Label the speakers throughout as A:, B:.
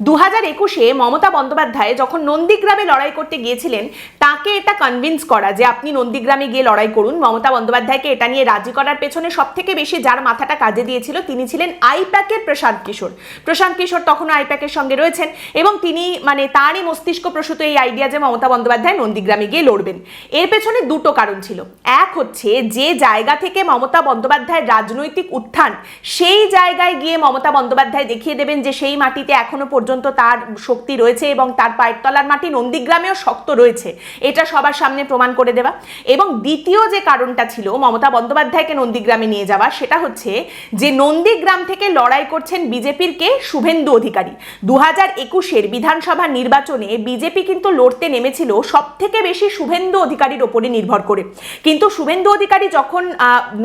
A: দু হাজার একুশে মমতা বন্দ্যোপাধ্যায় যখন নন্দীগ্রামে লড়াই করতে গিয়েছিলেন, তাকে এটা কনভিন্স করা যে আপনি নন্দীগ্রামে গিয়ে লড়াই করুন। মমতা বন্দ্যোপাধ্যায়কে এটা নিয়ে রাজি করার পেছনে সব থেকে বেশি যার মাথাটা কাজে দিয়েছিল, তিনি ছিলেন আইপ্যাকের প্রশান্ত কিশোর। প্রশান্ত কিশোর তখনও আইপ্যাকের সঙ্গে রয়েছেন এবং তিনি মানে তারই মস্তিষ্ক প্রসূত এই আইডিয়া যে মমতা বন্দ্যোপাধ্যায় নন্দীগ্রামে গিয়ে লড়বেন। এর পেছনে দুটো কারণ ছিল। এক হচ্ছে যে জায়গা থেকে মমতা বন্দ্যোপাধ্যায়ের রাজনৈতিক উত্থান, সেই জায়গায় গিয়ে মমতা বন্দ্যোপাধ্যায় দেখিয়ে দেবেন যে সেই মাটিতে এখনও পর্যন্ত তার শক্তি রয়েছে এবং তার পায়ের তলার মাটি নন্দীগ্রামেও শক্ত রয়েছে। এটা সবার সামনে প্রমাণ করে দেওয়া। এবং দ্বিতীয় যে কারণটা ছিল মমতা বন্দ্যোপাধ্যায়কে নন্দীগ্রামে নিয়ে যাওয়া, সেটা হচ্ছে যে নন্দীগ্রাম থেকে লড়াই করছেন বিজেপির কে? শুভেন্দু অধিকারী। দু হাজার একুশের বিধানসভা নির্বাচনে বিজেপি কিন্তু লড়তে নেমেছিল সব থেকে বেশি শুভেন্দু অধিকারীর ওপরে নির্ভর করে। কিন্তু শুভেন্দু অধিকারী যখন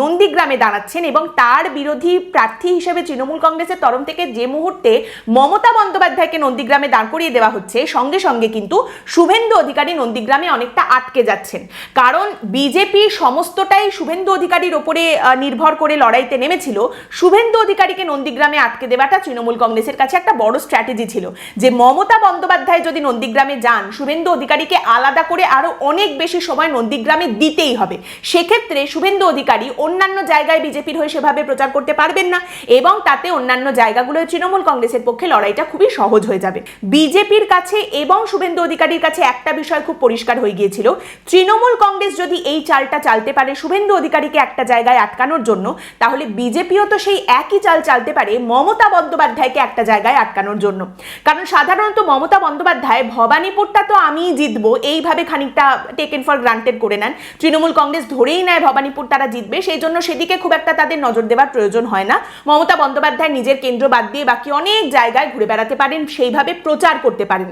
A: নন্দীগ্রামে দাঁড়াচ্ছেন এবং তার বিরোধী প্রার্থী হিসেবে তৃণমূল কংগ্রেসের তরফ থেকে যে মুহূর্তে মমতা বন্দ্যোপাধ্যায়কে নন্দীগ্রামে দাঁড় করিয়ে দেওয়া হচ্ছে, সঙ্গে সঙ্গে কিন্তু শুভেন্দু অধিকারী নন্দীগ্রামে অনেকটা আটকে যাচ্ছেন। কারণ বিজেপি সমস্তটাই শুভেন্দু অধিকারীর ওপরে নির্ভর করে লড়াইতে নেমেছিল। শুভেন্দু অধিকারীকে নন্দীগ্রামে আটকে দেওয়াটা তৃণমূল কংগ্রেসের কাছে একটা বড় স্ট্র্যাটেজি ছিল। যে মমতা বন্দ্যোপাধ্যায় যদি নন্দীগ্রামে যান, শুভেন্দু অধিকারীকে আলাদা করে আরও অনেক বেশি সময় নন্দীগ্রামে দিতেই হবে। সেক্ষেত্রে শুভেন্দু অধিকারী অন্যান্য জায়গায় বিজেপির হয়ে সেভাবে প্রচার করতে পারবেন না এবং তাতে অন্যান্য জায়গাগুলোয় তৃণমূল কংগ্রেসের পক্ষে লড়াইটা খুবই সহজ হয়ে যাবে। বিজেপির কাছে এবং শুভেন্দু অধিকারীর কাছে একটা বিষয় খুব পরিষ্কার হয়ে গিয়েছিল। তৃণমূল কংগ্রেস যদি এই চালটা চালতে পারে, শুভেন্দু অধিকারীকে একটা জায়গায় আটকানোর জন্য, তাহলে বিজেপিও তো সেই একই চাল চালতে পারে মমতা বন্দ্যোপাধ্যায়কে একটা জায়গায় আটকানোর জন্য। কারণ সাধারণত মমতা বন্দ্যোপাধ্যায়, ভবানীপুরটা তো আমিই জিতবো, এইভাবে খানিকটা টেকেন ফর গ্রান্টেড করে নেন। তৃণমূল কংগ্রেস ধরেই নেয় ভবানীপুর তারা জিতবে, সেই জন্য সেদিকে খুব একটা তাদের নজর দেওয়ার প্রয়োজন হয় না। মমতা বন্দ্যোপাধ্যায় নিজের কেন্দ্র বাদ দিয়ে বাকি অনেক জায়গায় ঘুরে বেড়াতে পারেন। সেইভাবে প্রচার করতে পারেন।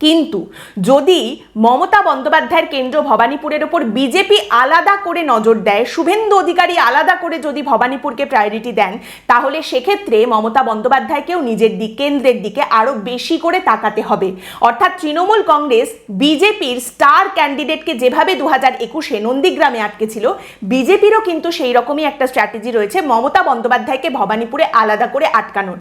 A: কিন্তু যদি মমতা বন্দ্যোপাধ্যায়ের কেন্দ্র ভবানীপুরের ওপর বিজেপি আলাদা করে নজর দেয়, শুভেন্দু অধিকারী আলাদা করে যদি ভবানীপুরকে প্রায়োরিটি দেন, তাহলে সেক্ষেত্রে মমতা বন্দ্যোপাধ্যায়কেও নিজের দিক, কেন্দ্রের দিকে আরও বেশি করে তাকাতে হবে। অর্থাৎ তৃণমূল কংগ্রেস বিজেপির স্টার ক্যান্ডিডেটকে যেভাবে দু হাজার একুশে নন্দীগ্রামে আটকেছিল, বিজেপিরও কিন্তু সেই রকমই একটা স্ট্র্যাটেজি রয়েছে মমতা বন্দ্যোপাধ্যায়কে ভবানীপুরে আলাদা করে আটকানোর।